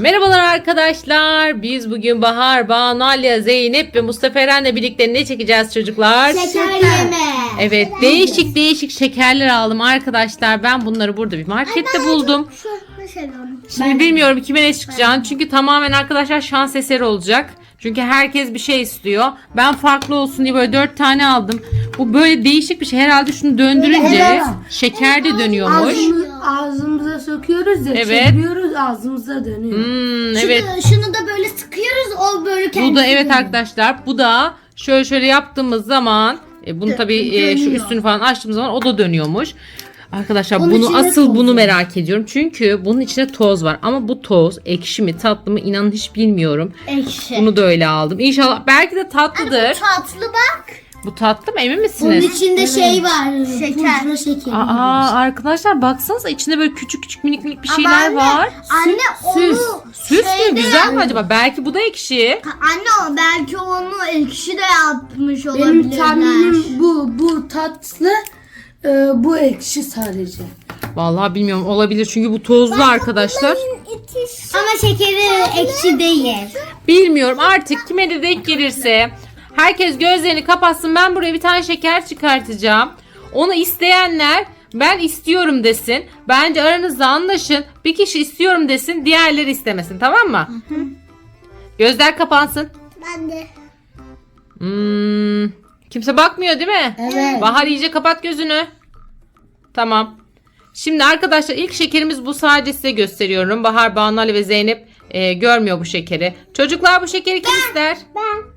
Merhabalar arkadaşlar. Biz bugün Bahar, Banu, Alya, Zeynep ve Mustafa Eren'le birlikte ne çekeceğiz çocuklar? Şeker yeme. Evet değişik değişik şekerler aldım arkadaşlar. Ben bunları burada bir markette buldum. Şimdi bilmiyorum kime ne çıkacağını. Çünkü tamamen arkadaşlar şans eseri olacak. Çünkü herkes bir şey istiyor. Ben farklı olsun diye böyle dört tane aldım. Bu böyle değişik bir şey. Herhalde şunu döndürünce Evet. şeker de dönüyormuş. Ağzımı, ağzımıza sokuyoruz ya Evet. çeviriyoruz ağzımıza dönüyor. Hmm, Şunu, evet. şunu da böyle sıkıyoruz o böyle kendisi. Bu da evet dönüyor. arkadaşlar. Bu da şöyle şöyle yaptığımız zaman e, bunu tabii e, şu dönüyor. üstünü falan açtığımız zaman o da dönüyormuş. Arkadaşlar Bunun bunu asıl bunu merak ediyorum. Çünkü bunun içinde toz var. Ama bu toz ekşi mi tatlı mı inanın hiç bilmiyorum. Ekşi. Bunu da öyle aldım. İnşallah belki de tatlıdır. Tatlı bak. Bu tatlı mı emin Bunun misiniz? içinde şey var. Şeker. Pudra şekeri. Aa arkadaşlar baksanıza içinde böyle küçük küçük minik minik bir şeyler anne, var. Anne Süs. onu Süs mü? şeyde Güzel mi yap- acaba? Belki bu da ekşi. Anne o belki onu ekşi de yapmış olabilirler. Benim tahminim bu bu tatlı e, bu ekşi sadece. Vallahi bilmiyorum olabilir çünkü bu tozlu arkadaşlar. Ama şekeri ekşi değil. Bilmiyorum artık kime de denk gelirse. Herkes gözlerini kapatsın. Ben buraya bir tane şeker çıkartacağım. Onu isteyenler ben istiyorum desin. Bence aranızda anlaşın. Bir kişi istiyorum desin. Diğerleri istemesin tamam mı? Gözler kapansın. Ben de. Hmm, kimse bakmıyor değil mi? Evet. Bahar iyice kapat gözünü. Tamam. Şimdi arkadaşlar ilk şekerimiz bu sadece size gösteriyorum. Bahar, Banu Ali ve Zeynep e, görmüyor bu şekeri. Çocuklar bu şekeri kim ister? Ben.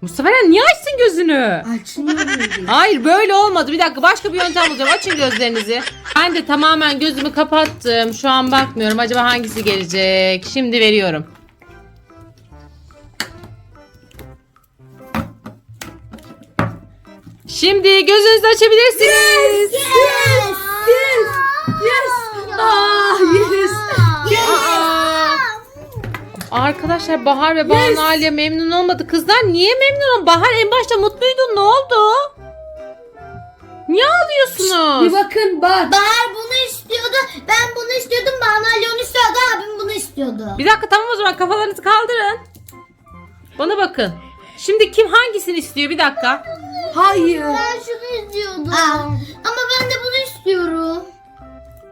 Mustafa Eren niye açsın gözünü? Açmıyor. Hayır böyle olmadı. Bir dakika başka bir yöntem bulacağım. Açın gözlerinizi. Ben de tamamen gözümü kapattım. Şu an bakmıyorum. Acaba hangisi gelecek? Şimdi veriyorum. Şimdi gözünüzü açabilirsiniz. Yes. Yes. Yes. Ah yes. Aa! Arkadaşlar Bahar ve Banu Aliye memnun olmadı. Kızlar niye memnun olun? Bahar en başta mutluydun. Ne oldu? Niye ağlıyorsunuz? Bir bakın bak. Bahar bunu istiyordu. Ben bunu istiyordum. Bana Ali onu istiyordu. Abim bunu istiyordu. Bir dakika tamam o zaman kafalarınızı kaldırın. Bana bakın. Şimdi kim hangisini istiyor? Bir dakika. Hayır. Ben şunu istiyordum. ama ben de bunu istiyorum.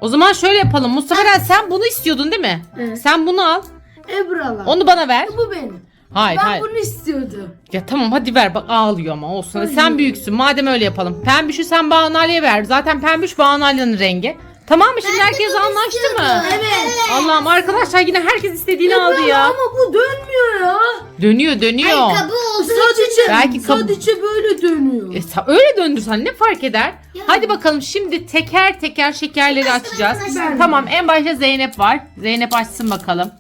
O zaman şöyle yapalım. Mustafa Eren sen bunu istiyordun değil mi? Evet. Sen bunu al. Ebrala. Onu bana ver. Bu benim. Hayır ben hayır. bunu istiyordum. Ya tamam hadi ver bak ağlıyor ama olsun. Hadi Sen Hayır. büyüksün. Madem öyle yapalım. Pembişi sen Banu Ali'ye ver. Zaten pembiş Banu Ali'nin rengi. Tamam mı? Şimdi herkes anlaştı mı? Evet. Allah'ım arkadaşlar yine herkes istediğini aldı ya. Ama bu dönmüyor ya. Dönüyor dönüyor. Ay kabı olsun. Sadece Belki kab- sadece böyle dönüyor. E, sa- öyle döndürsen ne fark eder? Hadi bakalım şimdi teker teker şekerleri açacağız. Ben- Tamam en başta Zeynep var. Zeynep açsın bakalım.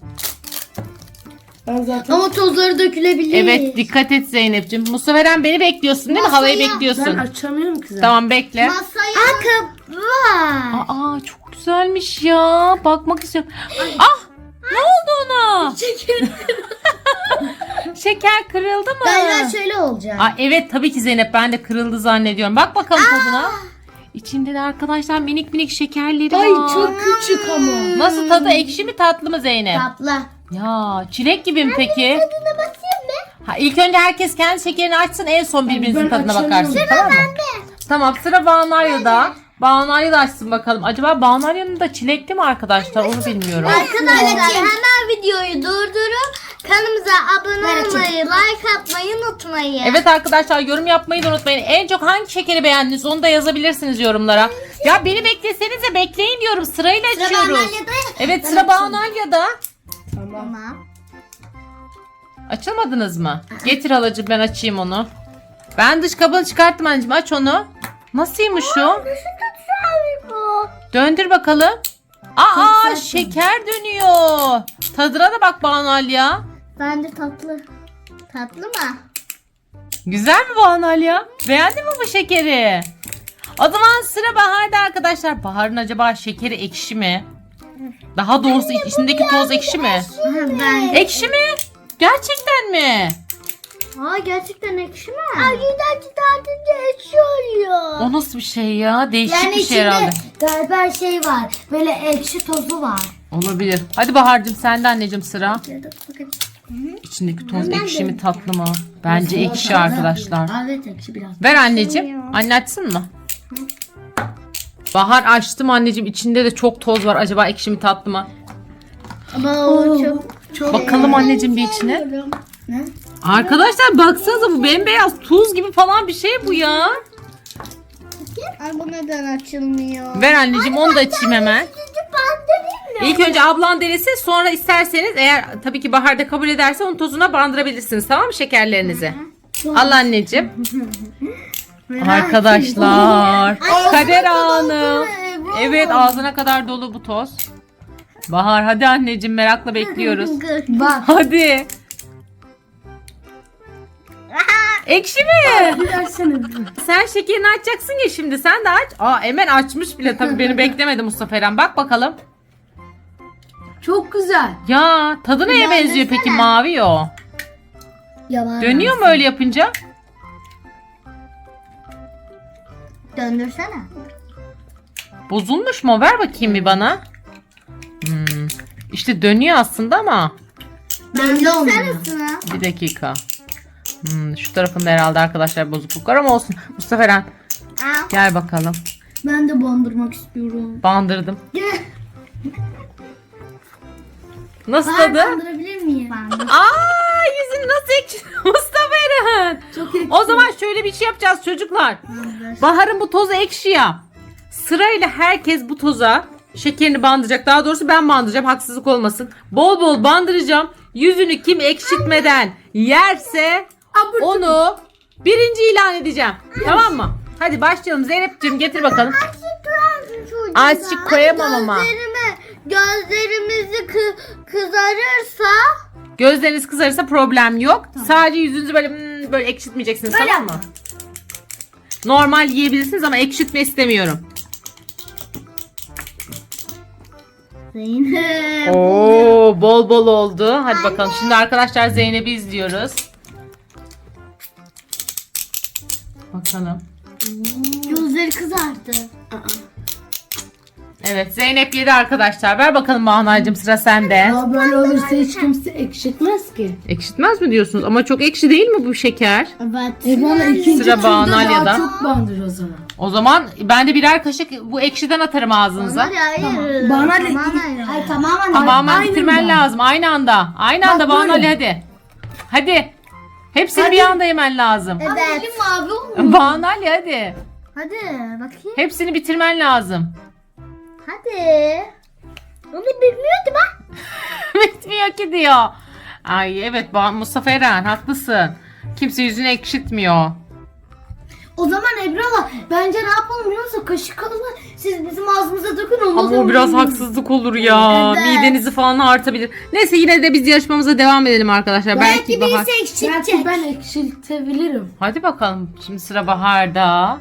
Ben zaten Ama tozları dökülebilir. Evet dikkat et Zeynep'ciğim. Mustafa Eren beni bekliyorsun değil mi? Masaya- Halayı ben bekliyorsun. açamıyorum kızım. Tamam bekle. Masaya. Aa kabı var. Aa çok güzelmiş ya. Bakmak istiyorum. Ah ne oldu ona? Şeker kırıldı mı? Galiba şöyle olacak. Aa, evet tabii ki Zeynep ben de kırıldı zannediyorum. Bak bakalım tadına. İçinde de arkadaşlar minik minik şekerleri Ay var. çok küçük ama. Nasıl tadı ekşi mi tatlı mı Zeynep? Tatlı. Ya çilek gibi mi peki? Tadına basayım mı? Ha, ilk önce herkes kendi şekerini açsın en son birbirinizin ben tadına açamıyorum. bakarsın tamam mı? Tamam sıra Banu'ya Banu'ya da açsın bakalım. Acaba Banu'nun da çilekli mi arkadaşlar onu bilmiyorum. Arkadaşlar hemen videoyu durdurup kanalımıza abone olmayı, like atmayı unutmayın. Evet arkadaşlar yorum yapmayı da unutmayın. En çok hangi şekeri beğendiniz onu da yazabilirsiniz yorumlara. Ya beni beklesenize bekleyin diyorum sırayla Sıra açıyoruz. Banalya'da. Evet sıra. Banu'ya Tamam. Açılmadınız mı? Getir halacığım ben açayım onu. Ben dış kabını çıkarttım anneciğim aç onu. Nasılmış o? Döndür bakalım. Aa şeker dönüyor. Tadına da bak Banal ya. Bence tatlı. Tatlı mı? Güzel mi Banal ya? Beğendin mi bu şekeri? O zaman sıra Bahar'da arkadaşlar. Bahar'ın acaba şekeri ekşi mi? Daha doğrusu içindeki toz ekşi mi? Ekşi mi? Gerçekten mi? Aa gerçekten ekşi mi? Ay güzel tartınca ekşi oluyor. O nasıl bir şey ya? Değişik Yani bir şey içinde herhalde. galiba şey var. Böyle ekşi tozu var. Olabilir. Hadi Bahar'cığım sende anneciğim sıra. İçindeki toz ekşi mi tatlı mı? Bence ekşi arkadaşlar. Evet ekşi biraz. Ver anneciğim. Anne açsın mı? Bahar açtım anneciğim. İçinde de çok toz var. Acaba ekşi mi tatlı mı? Ama o çok çok. Bakalım anneciğim bir içine. Ne? Arkadaşlar baksanıza bu bembeyaz tuz gibi falan bir şey bu ya. Ay bu neden açılmıyor? Ver anneciğim onu da açayım hemen. İlk önce ablan denesin sonra isterseniz eğer tabii ki Bahar da kabul ederse onun tozuna bandırabilirsiniz tamam mı şekerlerinizi? Al anneciğim. Arkadaşlar kader anı. Evet ağzına kadar dolu bu toz. Bahar hadi anneciğim merakla bekliyoruz. Bak. Hadi. Ekşi mi? Versene. Sen şekerini açacaksın ya şimdi sen de aç. Aa Emel açmış bile tabii beni beklemedi Mustafa Eren. Bak bakalım. Çok güzel. Ya tadı neye benziyor peki mavi o? Yalan. Dönüyor mu öyle yapınca? Döndürsene. Bozulmuş mu? Ver bakayım bir bana. Hmm. İşte dönüyor aslında ama. Döndü olmuyor. Döndürsene. Bir dakika. Hmm, şu tarafında herhalde arkadaşlar bozukluk var ama olsun. Mustafa Eren gel bakalım. Ben de bandırmak istiyorum. Bandırdım. Nasıl Ben tadı? bandırabilir miyim? Aa yüzün nasıl ekşi Mustafa Eren. Çok ekşi. O zaman şöyle bir şey yapacağız çocuklar. Bahar'ın bu tozu ekşi ya. Sırayla herkes bu toza şekerini bandıracak. Daha doğrusu ben bandıracağım haksızlık olmasın. Bol bol bandıracağım. Yüzünü kim ekşitmeden yerse Abur onu birinci ilan edeceğim. Tamam mı? Hadi başlayalım. Zeynep'ciğim getir bakalım. Azıcık koyamam ama. Gözlerimizi kı- kızarırsa Gözleriniz kızarırsa problem yok. Sadece yüzünüzü böyle hmm, böyle ekşitmeyeceksiniz Böyle tamam mı? Normal yiyebilirsiniz ama ekşitme istemiyorum. Zeynep. Oo bol bol oldu. Hadi bakalım. Şimdi arkadaşlar Zeynep'i izliyoruz. Bakalım. Gözleri kızardı. Evet Zeynep yedi arkadaşlar. Ver bakalım Bahanaycığım sıra sende. Ya böyle olursa hiç kimse ekşitmez ki. Ekşitmez mi diyorsunuz? Ama çok ekşi değil mi bu şeker? Evet. E bana ikinci Sıra turda Banalya'da. daha çok bandır o zaman. O zaman ben de birer kaşık bu ekşiden atarım ağzınıza. Hayır hayır. Bana Hayır. Hayır tamamen aynı bitirmen da. lazım aynı anda. Aynı anda Bak Banu. Ali hadi. Hadi. Hepsini Hadi. bir anda yemen lazım. Evet. mavi olmuş. Banu Ali hadi. Hadi bakayım. Hepsini bitirmen lazım. Hadi. Onu bilmiyordum ha. Bitmiyor ki diyor. Ay evet Mustafa Eren haklısın. Kimse yüzünü ekşitmiyor. O zaman Ebrala bence ne yapalım biliyor musun? Kaşık alın siz bizim ağzımıza dökün ondan Ama o biraz haksızlık olur ya. Evet. Midenizi falan artabilir. Neyse yine de biz yarışmamıza devam edelim arkadaşlar. Belki, Bahar. Belki ben ekşiltebilirim. Hadi bakalım. Şimdi sıra Bahar'da.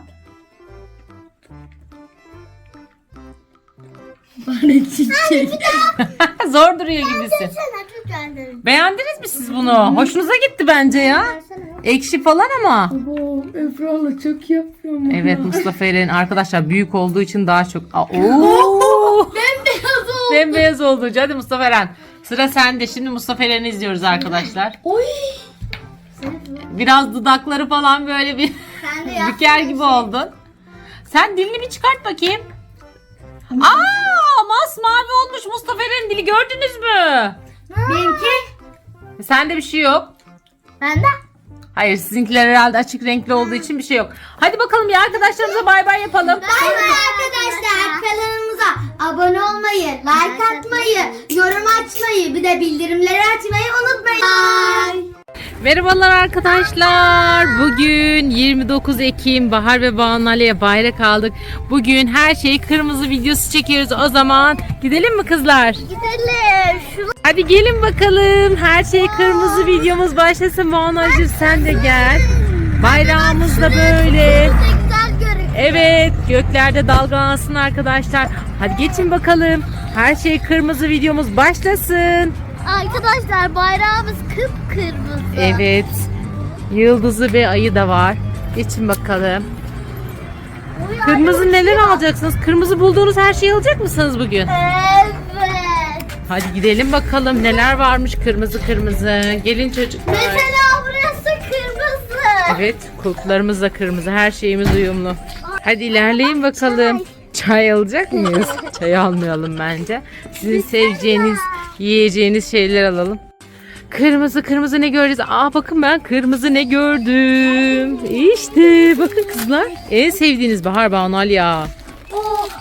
Ben ekşiteceğim. Zor duruyor gibisin. Beğendiniz mi siz bunu? Hoşunuza gitti bence ya. Ekşi falan ama. Baba Ebrala çok yapıyorum. Evet Mustafa Eren arkadaşlar büyük olduğu için daha çok. Aa, Oo! Bembeyaz oldu. Bembeyaz oldu. Hadi Mustafa Eren. Sıra sende. Şimdi Mustafa Eren'i izliyoruz arkadaşlar. Oy. Biraz dudakları falan böyle bir Sen de yap. büker gibi oldun. Sen dilini bir çıkart bakayım. Aa, masmavi olmuş Mustafa Eren'in dili gördünüz mü? Benimki. Sende bir şey yok. Ben de. Hayır sizinkiler herhalde açık renkli olduğu için bir şey yok. Hadi bakalım ya arkadaşlarımıza bay bay yapalım. Bay bay arkadaşlar. Kanalımıza abone olmayı, like atmayı, yorum açmayı, bir de bildirimleri açmayı unutmayın. Bye. Merhabalar arkadaşlar. Bugün 29 Ekim Bahar ve Banu Ali'ye bayrak aldık. Bugün her şey kırmızı videosu çekiyoruz. O zaman gidelim mi kızlar? Gidelim. Şu Hadi gelin bakalım. Her şey kırmızı videomuz başlasın. Banu Ali'cim sen de gel. Bayrağımız da böyle. da güzel görünüyor. Evet göklerde dalgalansın arkadaşlar. Hadi geçin bakalım. Her şey kırmızı videomuz başlasın. Arkadaşlar bayrağımız kıpkırmızı. Evet. Yıldızı ve ayı da var. Geçin bakalım. Kırmızı neler alacaksınız? Kırmızı bulduğunuz her şeyi alacak mısınız bugün? Evet. Hadi gidelim bakalım neler varmış kırmızı kırmızı. Gelin çocuklar. Mesela burası kırmızı. Evet kulplarımız da kırmızı. Her şeyimiz uyumlu. Hadi ilerleyin bakalım. Çay alacak mıyız? Çay almayalım bence. Sizin seveceğiniz, yiyeceğiniz şeyler alalım. Kırmızı kırmızı ne göreceğiz? Aa bakın ben kırmızı ne gördüm. İşte bakın kızlar. En sevdiğiniz bahar Banal ya.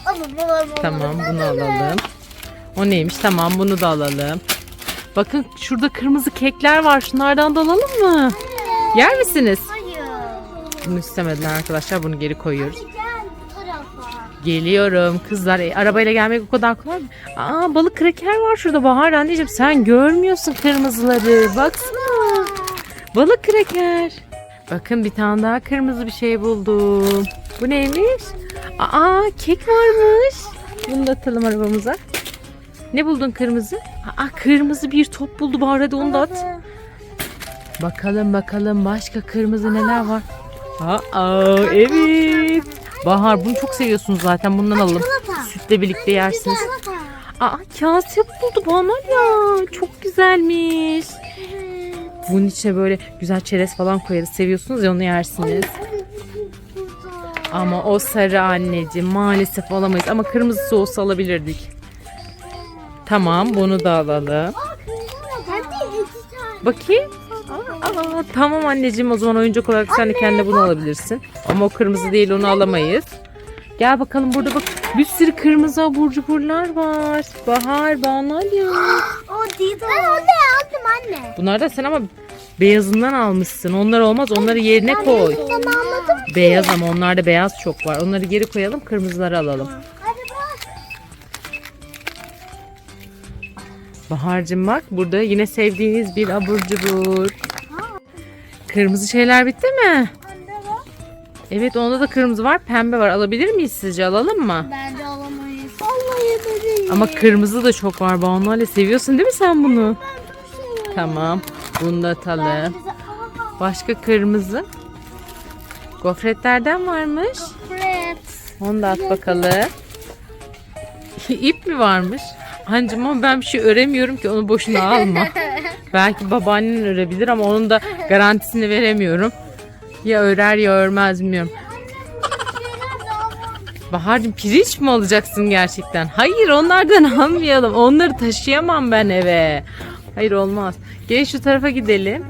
Alalım. Tamam bunu alalım. O neymiş? Tamam bunu da alalım. Bakın şurada kırmızı kekler var. Şunlardan da alalım mı? Yer misiniz? Hayır. Bunu istemediler arkadaşlar. Bunu geri koyuyoruz. Geliyorum kızlar. E, arabayla gelmek o kadar kolay mı? Aa balık kraker var şurada Bahar anneciğim. Sen görmüyorsun kırmızıları. Baksana. Balık kraker. Bakın bir tane daha kırmızı bir şey buldum. Bu neymiş? Aa kek varmış. Bunu da atalım arabamıza. Ne buldun kırmızı? Aa kırmızı bir top buldu Bahar hadi onu da at. Bakalım bakalım başka kırmızı neler var? Aa evet. Bahar bunu çok seviyorsunuz zaten bundan alalım. Sütle birlikte yersiniz. Aa kase buldu bana ya. Çok güzelmiş. Bunun içine böyle güzel çerez falan koyarız. Seviyorsunuz ya onu yersiniz. Ama o sarı anneciğim maalesef alamayız. Ama kırmızısı olsa alabilirdik. Tamam bunu da alalım. Bakayım. Aa, tamam anneciğim o zaman oyuncak olarak sen de kendine bunu alabilirsin. Ama o kırmızı değil onu alamayız. Gel bakalım burada bak bir sürü kırmızı abur cuburlar var. Bahar, Banal ya. O değil Ben onu aldım anne. Bunlardan sen ama beyazından almışsın. Onlar olmaz onları yerine koy. Ben anladım. Beyaz ama onlarda beyaz çok var. Onları geri koyalım kırmızıları alalım. Bahar'cığım bak burada yine sevdiğiniz bir abur cubur. Kırmızı şeyler bitti mi? Anne bak. Evet onda da kırmızı var pembe var. Alabilir miyiz sizce alalım mı? Bence alamayız. Vallahi bebeğim. Ama kırmızı da çok var. Banu Ali seviyorsun değil mi sen bunu? Tamam. Bunu da atalım. Başka kırmızı. Gofretlerden varmış. Fred. Onu da at bakalım. İp mi varmış? Hancım ama ben bir şey öremiyorum ki onu boşuna alma. Belki babaannen örebilir ama onun da garantisini veremiyorum. Ya örer ya örmez bilmiyorum. Bahar'cığım pirinç mi alacaksın gerçekten? Hayır onlardan almayalım. Onları taşıyamam ben eve. Hayır olmaz. Gelin şu tarafa gidelim.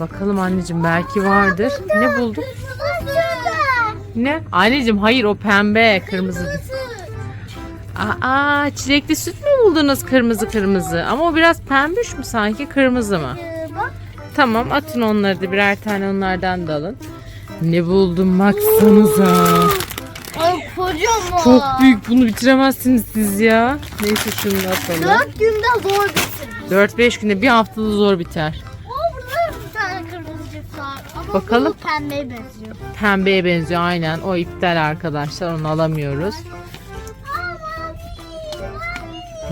Bakalım anneciğim belki vardır. Ne? Şurada. Ne? Anneciğim hayır o pembe kırmızı. Aa çilekli süt mü buldunuz kırmızı kırmızı? Ama o biraz pembiş mi sanki kırmızı mı? Bak. Tamam atın onları da birer tane onlardan da alın. Ne buldum baksanıza. Ay kocaman. Çok büyük bunu bitiremezsiniz siz ya. Neyse şunu da atalım. Dört günde zor bitir. 4-5 günde bir haftada zor biter. Oo burada bir tane kırmızı cips var. Ama Bakalım. pembeye benziyor. Pembeye benziyor aynen. O iptal arkadaşlar onu alamıyoruz.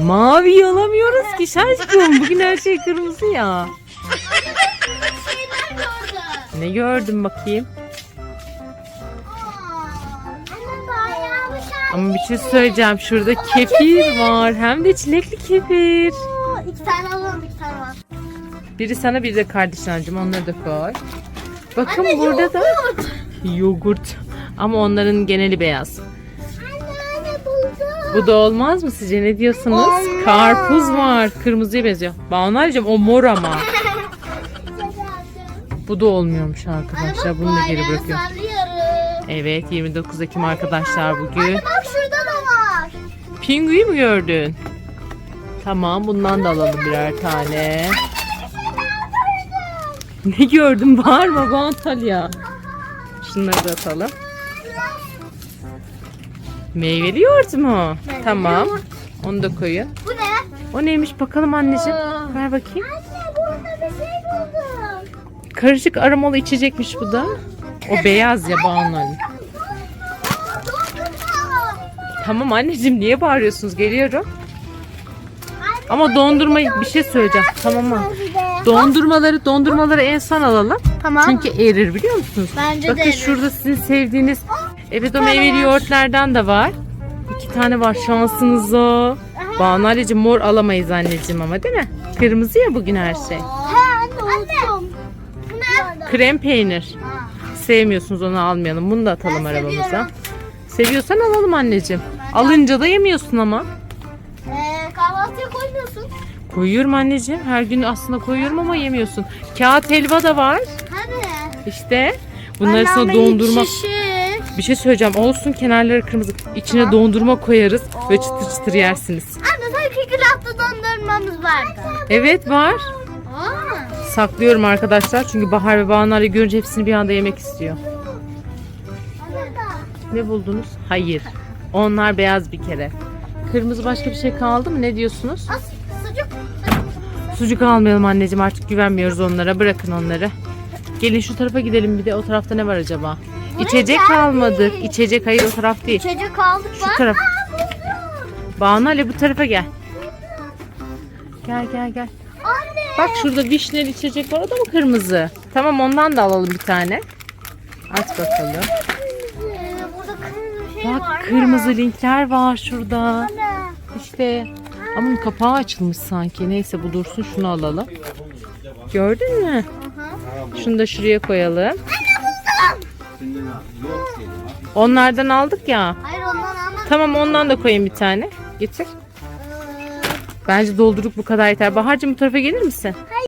Mavi alamıyoruz ki şaşkın. Bugün her şey kırmızı ya. Şeyler. Ne gördüm bakayım. Bayağı. Ama bir şey söyleyeceğim. Şurada kefir var. Hem de çilekli kefir. Oo, İki tane alalım iki tane var. Biri sana biri de kardeşin anneciğim. Onları da koy. Bakın Anne, burada da yoğurt. Ama onların geneli beyaz. Bu da olmaz mı sizce? Ne diyorsunuz? Olmaz. Karpuz var. Kırmızıya benziyor. Banalcığım o mor ama. Bu da olmuyormuş arkadaşlar. Bunu da geri bırakıyorum. Evet 29 Ekim arkadaşlar bugün. Anne bak şurada da var. Pinguyu mu gördün? Tamam bundan da alalım birer tane. Ne gördün? Bağırma Bantalya. Şunları da atalım. Meyveli yoğurt mu? Tamam. Onu da koyun. Bu ne? O neymiş bakalım anneciğim. Aa. Ver bakayım. Anne burada bir şey buldum. Karışık aromalı içecekmiş bu da. O beyaz ya Banu Ali. Tamam anneciğim niye bağırıyorsunuz? Geliyorum. Ama dondurma bir şey söyleyeceğim. Tamam mı? Dondurmaları dondurmaları en son alalım. Tamam. Çünkü erir biliyor musunuz? Bence de Bakın erir. şurada sizin sevdiğiniz evet o meyveli yoğurtlardan da var. İki tane var şansınıza. Banu anneciğim mor alamayız anneciğim ama değil mi? Kırmızı ya bugün her şey. Anne unuttum. Krem peynir. Sevmiyorsunuz onu almayalım. Bunu da atalım Ben arabamıza. seviyorum. Seviyorsan alalım anneciğim. Alınca da yemiyorsun ama. Ee, kahvaltıya koymuyorsun. Koyuyorum anneciğim. Her gün aslında koyuyorum ama yemiyorsun. Kağıt helva da var. Hani? İşte. Bunları sana dondurma. şişe. Bir şey söyleyeceğim. Olsun kenarları kırmızı. İçine dondurma koyarız ve çıtır çıtır yersiniz. Anne sanki külahta dondurmamız vardı. Evet var. Aa. Saklıyorum arkadaşlar. Çünkü Bahar ve Banu'yu görünce hepsini bir anda yemek istiyor. Ne buldunuz? Hayır. Onlar beyaz bir kere. Kırmızı başka bir şey kaldı mı? Ne diyorsunuz? As, sucuk. Sucuk almayalım anneciğim artık güvenmiyoruz onlara. Bırakın onları. Gelin şu tarafa gidelim bir de o tarafta ne var acaba? İçecek almadık. İçecek hayır o taraf değil. Çocuk aldık Şu bak. taraf. Banu Ali bu tarafa gel. Gel gel gel. Anne. Bak şurada vişneli içecek var o da mı kırmızı? Tamam ondan da alalım bir tane. Aç bakalım. Ee, burada kırmızı bir şey var. Bak kırmızı linkler var şurada. Anne. İşte ama kapağı açılmış sanki. Neyse bu dursun şunu alalım. Gördün mü? Şunu da şuraya koyalım. Onlardan aldık ya. Hayır ondan almadım. Tamam ondan da koyayım bir tane. Getir. Ee, Bence doldurduk bu kadar yeter. Bahar'cığım bu tarafa gelir misin?